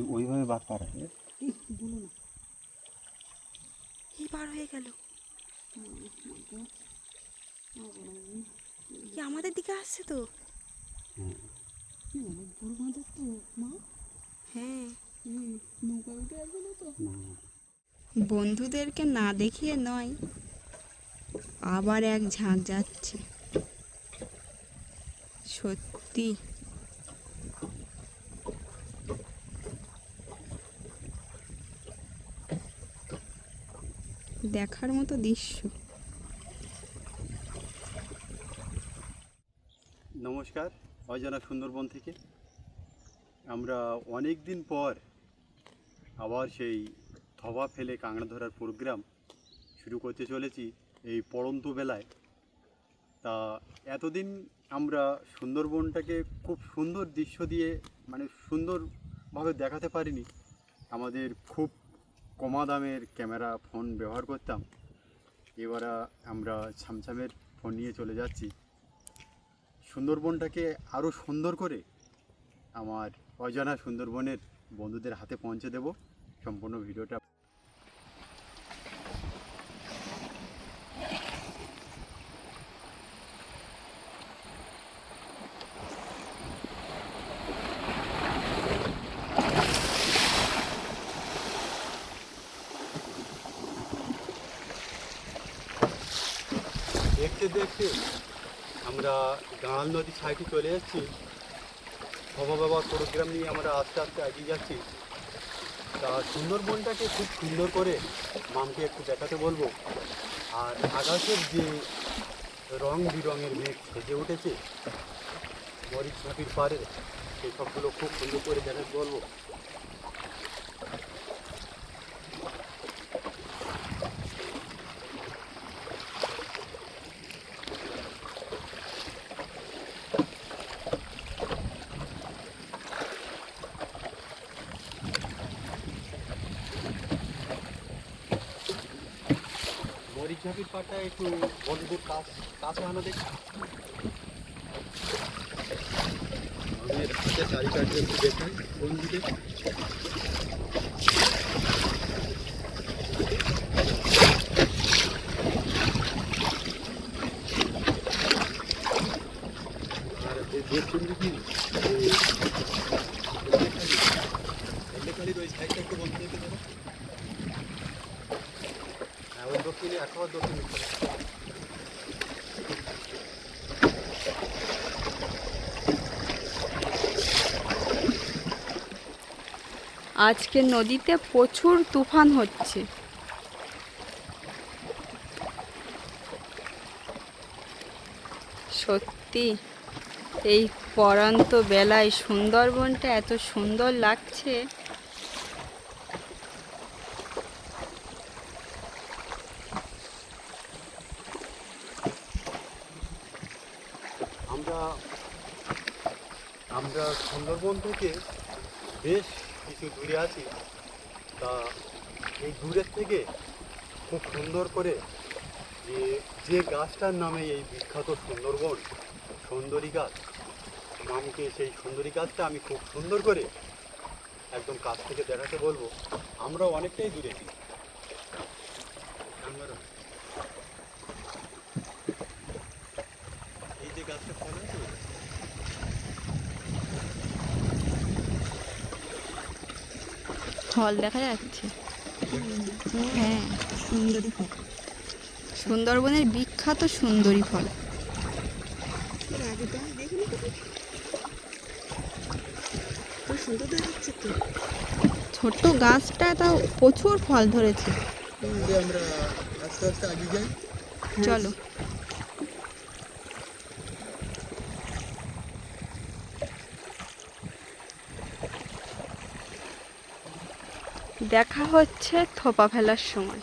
ওই ওইভাবে বাদ পার হয় হয়ে গেল। কি আমাদের দিকে আসছে তো? বড় বাঁধর তো মা? হ্যাঁ। নৌকা উঠে আসবে না তো? বন্ধুদেরকে না দেখিয়ে নয় আবার এক ঝাঁক যাচ্ছে। সত্যি। দেখার মতো দৃশ্য। নমস্কার, অজানা সুন্দরবন থেকে। আমরা অনেক দিন পর আবার সেই থবা ফেলে কাঁকড়া ধরার প্রোগ্রাম শুরু করতে চলেছি এই পড়ন্ত বেলায়। তা এতদিন আমরা সুন্দরবনটাকে খুব সুন্দর দৃশ্য দিয়ে মানে সুন্দরভাবে দেখাতে পারিনি। আমাদের খুব কমা দামের ক্যামেরা ফোন ব্যবহার করতাম। এবারে আমরা ছামছামের ফোন নিয়ে চলে যাচ্ছি। সুন্দরবনটাকে আরও সুন্দর করে আমার অজানা সুন্দরবনের বন্ধুদের হাতে পৌঁছে দেব। সম্পূর্ণ ভিডিওটা দেখতে আমরা গাঁড়াল নদী সাইডে চলে এসেছি। বাবা বাবা প্রোগ্রাম নিয়ে আমরা আস্তে আস্তে এগিয়ে যাচ্ছি। তা সুন্দরবনটাকে খুব সুন্দর করে মামকে একটু দেখাতে বলব। আর আকাশের যে রং বিরঙের মেঘ সেজে উঠেছে, মরিচ ঝাঁপির পারে সেই সবগুলো খুব সুন্দর করে দেখাতে বলব। মরিচ ঝাঁপির পাটা একটু বন্ধুদের কাজ কাছে আনা দেখি। আমাদের হাতে কাটতে একটু দেখাই বন্ধুদের আর এই দক্ষিণ দিকে এই এল্লেখালি এল্লেখালির ওই সাইডটা একটু বন্ধ দেখে দেবো হ্যাঁ ওই আজকে নদীতে প্রচুর তুফান হচ্ছে। সত্যি এই পরান্ত বেলায় সুন্দরবনটা এত সুন্দর লাগছে। আমরা আমরা সুন্দরবন থেকে বেশ কিছু দূরে আছি। তা এই দূরের থেকে খুব সুন্দর করে যে যে গাছটার নামে এই বিখ্যাত সুন্দরবন, সুন্দরী গাছ মামকে সেই সুন্দরী গাছটা আমি খুব সুন্দর করে একদম কাছ থেকে দেখাতে বলব। আমরা অনেকটাই দূরে আমরা এই যে গাছটা ফল আছে ফল দেখা যাচ্ছে। হ্যাঁ। সুন্দরী ফল। সুন্দরবনের বিখ্যাত সুন্দরী ফল। ছোট্ট গাছটা তাও প্রচুর ফল ধরেছে। যে আমরা আস্তে আস্তে আগে যাই। চলো। দেখা হচ্ছে থোপা ফেলার সময়।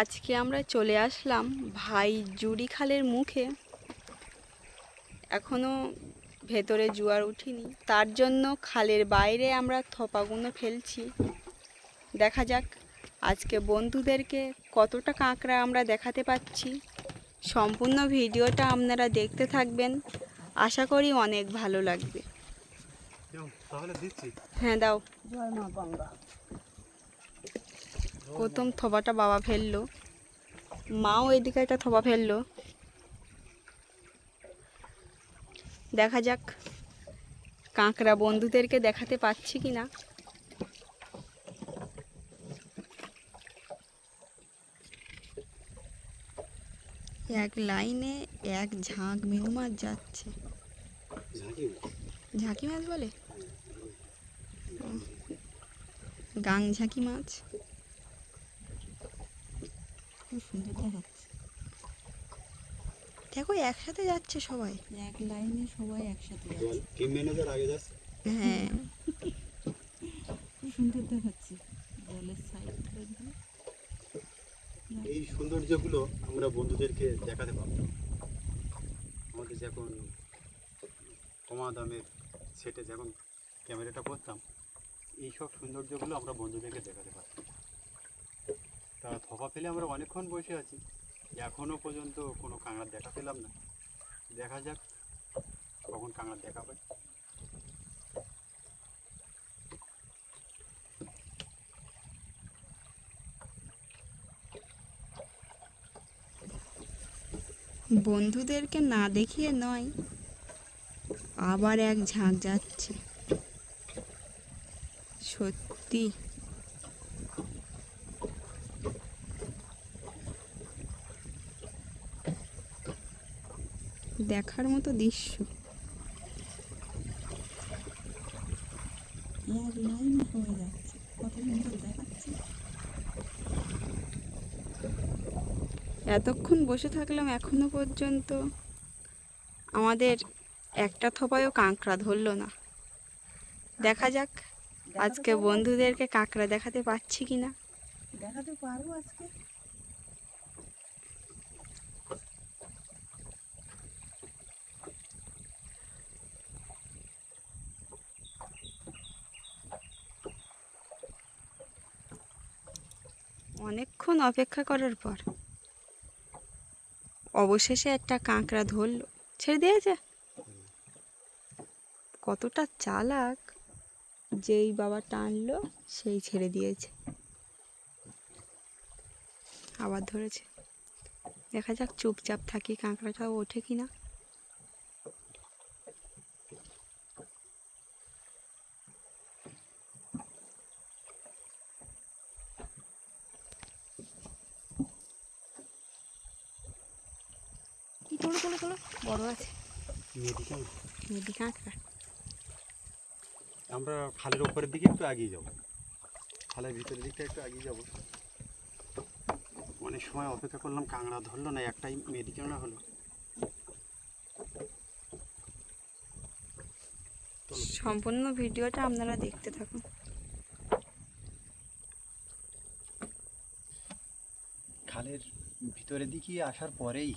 আজকে আমরা চলে আসলাম ভাই জুড়ি খালের মুখে। এখনও ভেতরে জোয়ার উঠিনি। তার জন্য খালের বাইরে আমরা থোপাগুলো ফেলছি। দেখা যাক আজকে বন্ধুদেরকে কতটা কাঁকড়া আমরা দেখাতে পাচ্ছি। সম্পূর্ণ ভিডিওটা আপনারা দেখতে থাকবেন। আশা করি অনেক ভালো লাগবে। কেমন? তাহলে দিচ্ছি। হ্যাঁ দাও। জয় মা গঙ্গা। প্রথম থবাটা বাবা ফেলল। মাও এদিকে একটা থবা ফেলল। দেখা যাক কাঁকড়া বন্ধুদেরকে দেখাতে পাচ্ছি কি না। এক লাইনে এক ঝাঁক মেনু যাচ্ছে। ঝাঁকি মাছ বলে? গাং ঝাঁকি মাছ। খুব সুন্দর দেখাচ্ছে। দেখো একসাথে যাচ্ছে সবাই। এক লাইনে সবাই একসাথে যাচ্ছে। টিম ম্যানেজার আগে যাচ্ছে? হ্যাঁ। খুব সুন্দর দেখাচ্ছে। জলের সাইড এই সৌন্দর্যগুলো আমরা বন্ধুদেরকে দেখাতে পারব। আমাদের যখন কমা দামের সেটে যখন ক্যামেরাটা করতাম এই সব সৌন্দর্যগুলো আমরা বন্ধুদেরকে দেখাতে পারতাম। তা থপা ফেলে আমরা অনেকক্ষণ বসে আছি। এখনও পর্যন্ত কোনো কাঁকড়ার দেখা পেলাম না। দেখা যাক কখন কাঁকড়ার দেখা পাই বন্ধুদেরকে না দেখিয়ে নয় আবার এক ঝাঁক যাচ্ছে। সত্যি। দেখার মতো দৃশ্য। এক লাইনে সবাই যাচ্ছে। কত সুন্দর দেখাচ্ছে। এতক্ষণ বসে থাকলাম এখনও পর্যন্ত। আমাদের একটা থোপায়ও কাঁকড়া ধরলো না। দেখা যাক আজকে বন্ধুদেরকে কাঁকড়া দেখাতে পাচ্ছি কি না। দেখাতে পারব আজকে। অনেকক্ষণ অপেক্ষা করার পর অবশেষে একটা কাঁকড়া ধরলো। ছেড়ে দিয়েছে? কতটা চালাক যেই বাবা টানলো সেই ছেড়ে দিয়েছে। আবার ধরেছে। দেখা যাক চুপচাপ থাকি কাঁকড়াটা ওঠে কি না বড় আছে। কাঁকড়া। আমরা খালের ওপরের দিকে একটু এগিয়ে যাব। খালের ভিতরের দিকটা একটু এগিয়ে যাব। অনেক সময় অপেক্ষা করলাম কাঁকড়া ধরলো না একটাই কাঁকড়া হলো। সম্পূর্ণ ভিডিওটা আপনারা দেখতে থাকুন। খালের ভিতরের দিকে আসার পরেই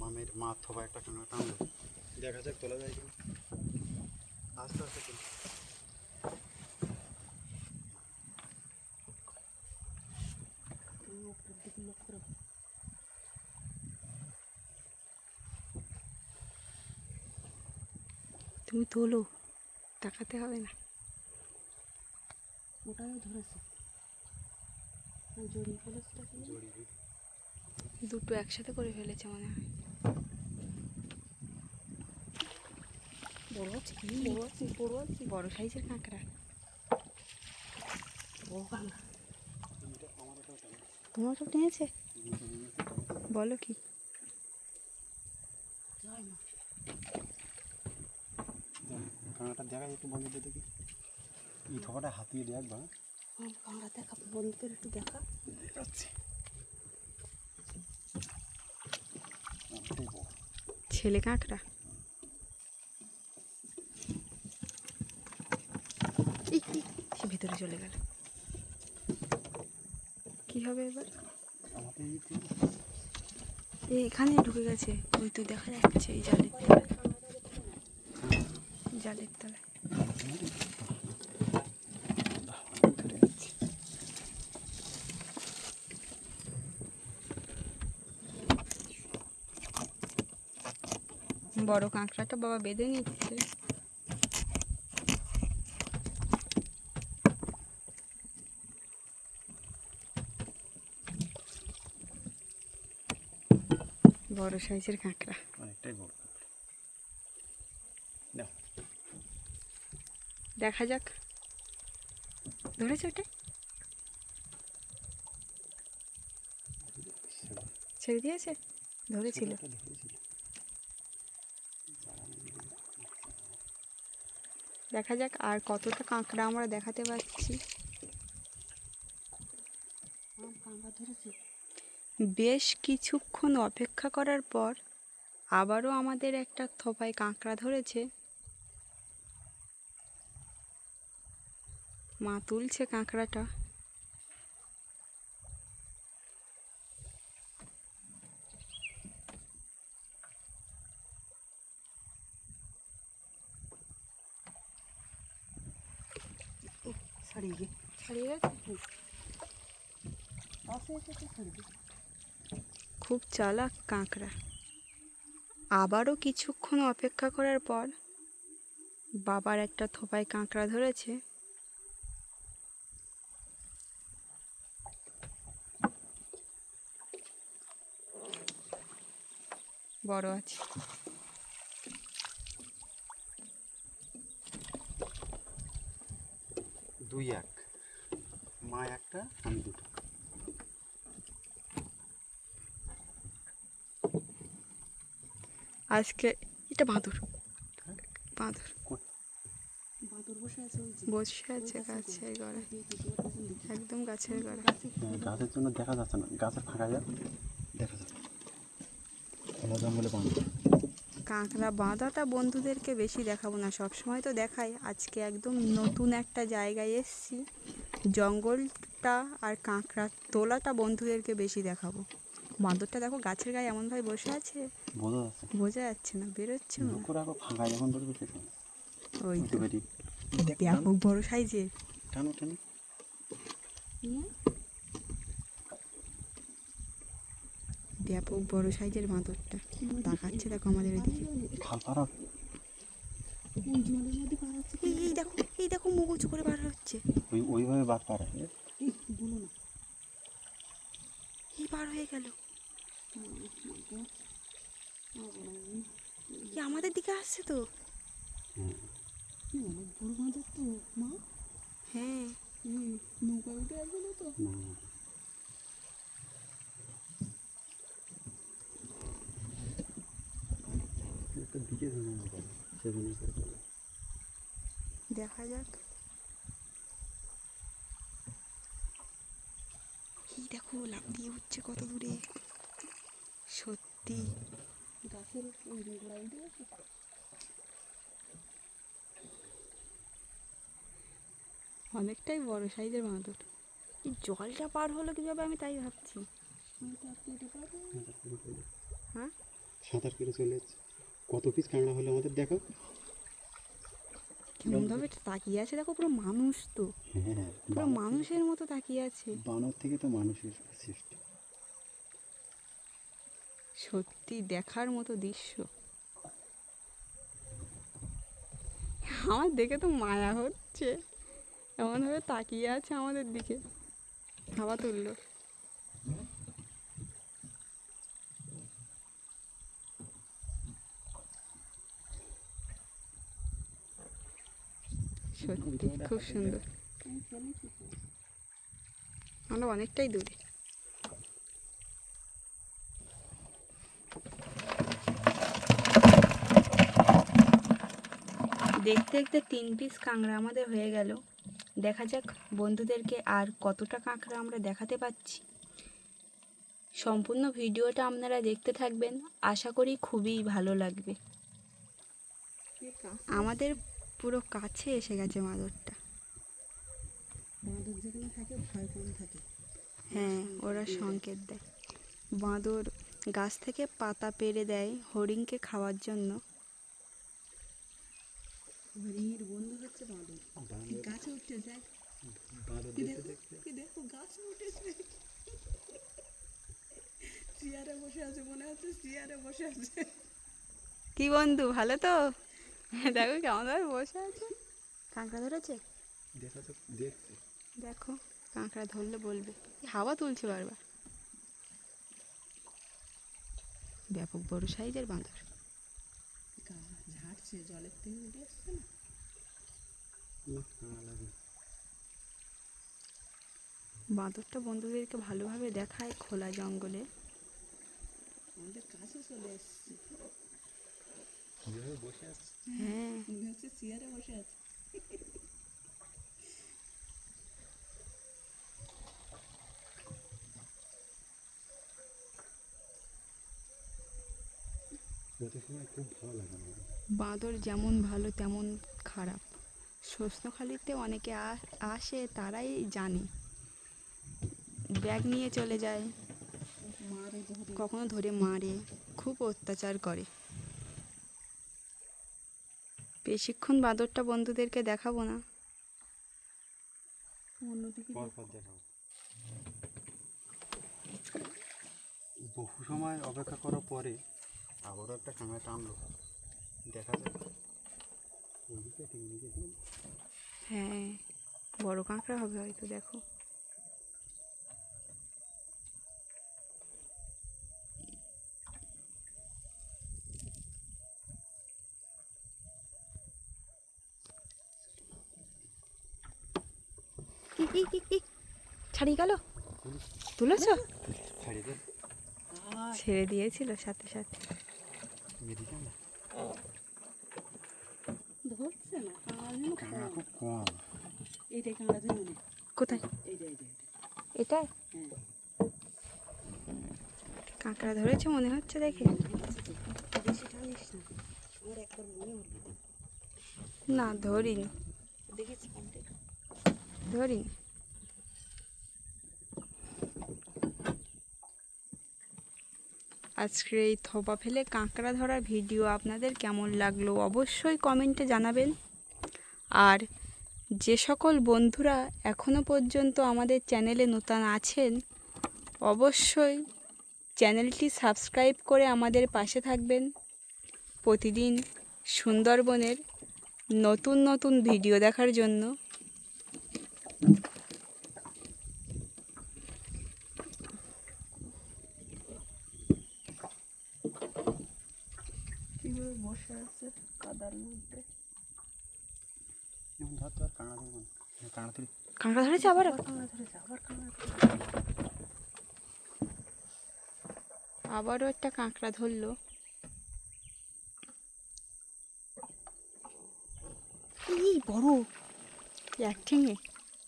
মামের মা থবা একটা কাঁকড়া টানলো। দেখা যাক তোলা যায় কিনা। আস্তে আস্তে তোলো। তুমি তোলো তাকাতে হবে না। ওটাও ধরেছে। জড়িয়ে ফেলেছে জড়ি দুটো একসাথে করে ফেলেছে মনে হয়। বড় সাইজের কাঁকড়া বড় কাঁকড়া তোমার সব টেনেছে বলো কি কাঁকড়াটা দেখা একটু বন্ধুদের দেখি এই থবাটা হাতিয়ে দেখবা মাম কাঁকড়া দেখা বন্ধুদের একটু দেখা দেখাচ্ছি ছেলে কাঁকড়া? চলে গেল। কি হবে এবার? এইখানে ঢুকে গেছে। ওই তো দেখা যাচ্ছে এই জালের তলায়। জালের তলায়। বড় কাঁকড়াটা বাবা বেঁধে নিচ্ছে বড় সাইজের কাঁকড়া। অনেকটাই বড় দেখা যাক। ধরেছে ওটা? ছেড়ে দিয়েছে? ধরেছিল। দেখা যাক আর কতটা কাঁকড়া আমরা দেখাতে পারছি আম কাঁকড়া ধরেছে বেশ কিছুক্ষণ অপেক্ষা করার পর আবারও আমাদের একটা থোপায় কাঁকড়া ধরেছে। মা তুলছে কাঁকড়াটা ছাড়িয়ে গিয়ে ছাড়িয়ে গেছে আসে এসে তো ছাড়বে খুব চালাক কাঁকড়া। আবারও কিছুক্ষণ অপেক্ষা করার পর বাবার একটা থোপায় কাঁকড়া ধরেছে। বড় আছে। দুই এক। মা একটা, আমি দুটো। আজকে এটা বাঁদর। বাঁদর। বাঁদর বসে আছে ওই যে। বসে আছে গাছের গড়ে যে একদম গাছের গড়ে গাছের জন্য দেখা যাচ্ছে না। গাছে ফাঁকা যায় দেখা যাচ্ছে। জঙ্গলে বাঁধ। কাঁকড়া বাঁধাটা বন্ধুদেরকে বেশি দেখাবো না। সব সময় তো দেখাই। আজকে একদম নতুন একটা জায়গায় এসছি। জঙ্গলটা আর কাঁকড়া তোলাটা বন্ধুদেরকে বেশি দেখাবো। বাঁদরটা দেখো গাছের গায়ে এমন এমনভাবে বসে আছে। বোঝা যাচ্ছে। বোঝা যাচ্ছে না বেরোচ্ছে না ফাঁকা যখন সেখানে ওই তো। ব্যাপক বড় সাইজের টানো টানো। ব্যাপক বড় সাইজের বাঁদরটা। তাকাচ্ছে দেখো আমাদের এদিকে। খাল পারা ওই জলের মধ্যে পার হচ্ছে এই দেখো এই দেখো মুখ উঁচু করে বার হচ্ছে। ওই ওইভাবে বাদ পারে এই বলো না। এই বার হয়ে গেল। কি আমাদের দিকে আসছে তো? বড় তো মা হ্যাঁ। এই নৌকায় উঠে আসবে না তো সেখানে দেখা যাক এই দেখো লাভ দিয়ে উঠছে কত দূরে সত্যি গাছের ওই গোড়ায় উঠে গেছে অনেকটাই বড় সাইজের বাঁদর এই জলটা পার হলো কীভাবে আমি তাই ভাবছি। হ্যাঁ? সাঁতার কেটে চলে যাচ্ছে। কত পিস কাঁকড়া হলো আমাদের দেখো কেমনভাবে তাকিয়ে আছে দেখো পুরো মানুষ তো। হ্যাঁ পুরো মানুষের মতো তাকিয়ে আছে। বানর থেকে তো মানুষের সৃষ্টি। সত্যি দেখার মতো দৃশ্য? আমার দেখে তো মায়া হচ্ছে। এমনভাবে তাকিয়ে আছে আমাদের দিকে। হাওয়া তুললো। সত্যি, খুব সুন্দর। আমরা অনেকটাই দূরে। দেখতে দেখতে তিন পিস কাঁকড়া আমাদের হয়ে গেল। দেখা যাক বন্ধুদেরকে আর কতটা কাঁকড়া আমরা দেখাতে পাচ্ছি। সম্পূর্ণ ভিডিওটা আপনারা দেখতে থাকবেন। আশা করি খুবই ভালো লাগবে। আমাদের পুরো কাছে এসে গেছে মাদরটা। বাঁদর যেখানে থাকে ভয় কম থাকে। হ্যাঁ ওরা সংকেত দেয়। বাঁদর গাছ থেকে পাতা পেড়ে দেয় হরিণকে খাওয়ার জন্য। হরিণের বন্ধু হচ্ছে বাঁদর গাছে উঠতে দেখ কি দেখো? কি দেখো? গাছে উঠেছে। চেয়ারে বসে আছে মনে হচ্ছে চেয়ারে বসে আছে। কি বন্ধু ভালো তো? দেখো কেমন ভাবে বসে আছে। কাঁকড়া ধরেছে? দেখা তো দেখছি। দেখো কাঁকড়া ধরলে বলবে। হাওয়া তুলছে বারবার। ব্যাপক বড় সাইজের বাঁদর। ঝাড়ছে জলের থেকে উঠে আসছে না? বাঁদরটা বন্ধুদেরকে ভালোভাবে দেখায় খোলা জঙ্গলে। আমাদের কাছে চলে এসছে। বসে আছে? হ্যাঁ। মনে হচ্ছে চেয়ারে বসে আছে যত সময় খুব ভালো লাগে আমার বাঁদর যেমন ভালো তেমন খারাপ। শস্যখালিতে অনেকে আ- আসে তারাই জানে। ব্যাগ নিয়ে চলে যায়। কখনো ধরে মারে খুব অত্যাচার করে। বেশিক্ষণ বাঁদরটা বন্ধুদেরকে দেখাবো না। বহু সময় অপেক্ষা করার পরে আবারও একটা কাঁকড়া টানলো। দেখা যাক। ওইদিকে হ্যাঁ বড় কাঁকড়া হবে হয়তো দেখো। ছাড়িয়ে গেল? তুলেছ? ছেড়ে দিয়েছিল সাথে সাথে। ধরছে না কাঁকড়া যেন কাঁকড়া কম। খুব কম। এইটাই কাঁকড়া ধরে মনে। কোথায়? এইটা এইটা এইটা এটা? হ্যাঁ। কাঁকড়া ধরেছে মনে হচ্ছে দেখে। বেশি টানিস না। মনে ধরিনি। ধরিনি। আজকের এই থোপা ফেলে কাঁকড়া ধরার ভিডিও আপনাদের কেমন লাগল অবশ্যই কমেন্টে জানাবেন। আর যে সকল বন্ধুরা এখনও পর্যন্ত আমাদের চ্যানেলে নতুন আছেন, অবশ্যই চ্যানেলটি সাবস্ক্রাইব করে আমাদের পাশে থাকবেন। প্রতিদিন সুন্দরবনের নতুন নতুন ভিডিও দেখার জন্য কীভাবে বসে আছে কাদার মধ্যে। কাঁকড়া কাঁকড়া ধরেছে আবার কাঁকড়া ধরেছে আবার কাঁকড়া আবারও একটা কাঁকড়া ধরলো। বড়। এক ঠেঙে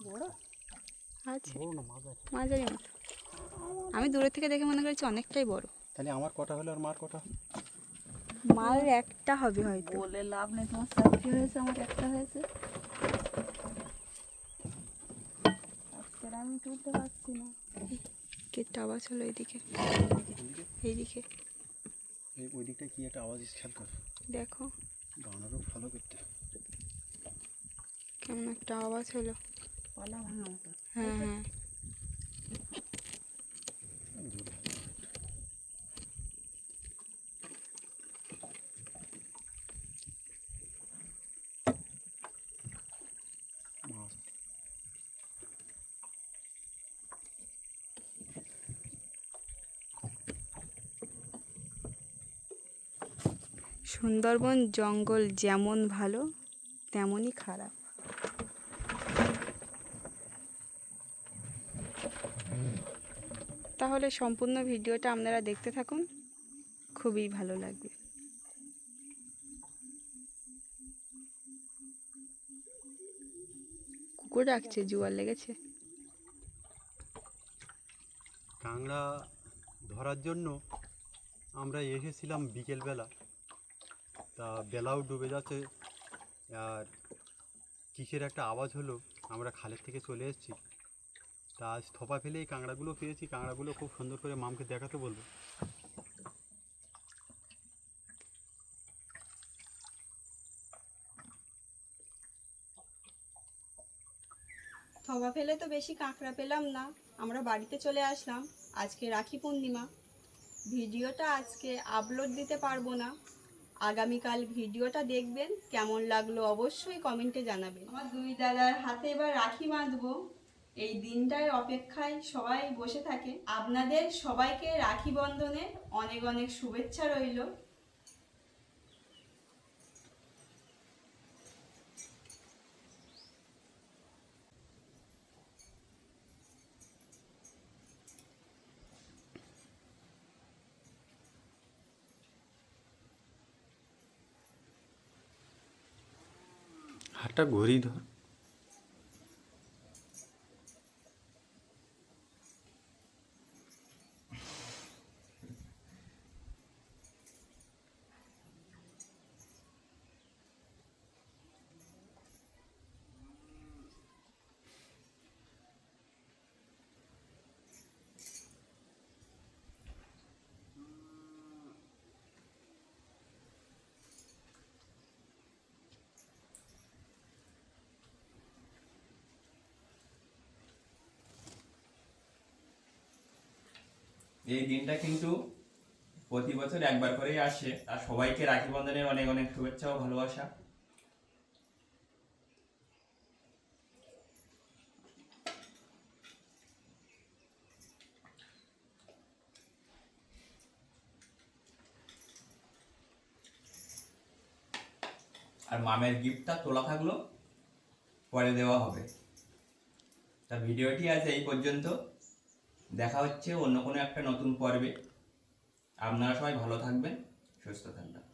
বড় মাঝারি মতো। আমি দূরে থেকে দেখে মনে করেছি অনেকটাই বড়। তাহলে আমার কটা হলো আর মার কটা? মাল একটা হবে হয়তো। বলে লাভ নেই তোমার চারটি হয়েছে? আমার একটা হয়েছে। আজকের আমি তুলতে পারছি না। কেটটা আওয়াজ হলো এইদিকে। এইদিকে। এই ওই দিকটা কি একটা আওয়াজ খেয়াল কর। দেখো। গানারও ভালো করতে। কেমন একটা আওয়াজ হলো। পালা ভাঙা মতো। হ্যাঁ হ্যাঁ মাছ সুন্দরবন জঙ্গল যেমন ভালো, তেমনই খারাপ। তাহলে সম্পূর্ণ ভিডিওটা আপনারা দেখতে থাকুন, খুবই ভালো লাগবে। কুকুর ডাকছে, জুয়ার লেগেছে। কাঁকড়া ধরার জন্য আমরা এসেছিলাম বিকেলবেলা। তা বেলাও ডুবে যাচ্ছে। আর কিসের একটা আওয়াজ হলো, আমরা খালের থেকে চলে এসেছি। তা আজ থোপা ফেলে এই কাঁকড়াগুলো পেয়েছি, কাঁকড়াগুলো খুব সুন্দর করে মামকে দেখাতে বলব। থবা ফেলে তো বেশি কাঁকড়া পেলাম না, আমরা বাড়িতে চলে আসলাম। আজকে রাখি পূর্ণিমা। ভিডিওটা আজকে আপলোড দিতে পারব না। আগামীকাল ভিডিওটা দেখবেন, কেমন লাগল অবশ্যই কমেন্টে জানাবেন। আমার দুই দাদার হাতে এবার রাখি বাঁধবো। এই দিনটার অপেক্ষায় সবাই বসে থাকে। আপনাদের সবাইকে রাখি বন্ধনের অনেক অনেক শুভেচ্ছা রইল। ঘড়ি ধর এই দিনটা কিন্তু প্রতি বছর একবার করেই আসে। আর সবাইকে রাখি বন্ধনের অনেক অনেক শুভেচ্ছা ও ভালোবাসা। আর মামের গিফটটা তোলা থাকল পরে দেওয়া হবে। তা ভিডিওটি আজ এই পর্যন্ত। দেখা হচ্ছে অন্য কোনো একটা নতুন পর্বে। আপনারা সবাই ভালো থাকবেন সুস্থ থাকবেন।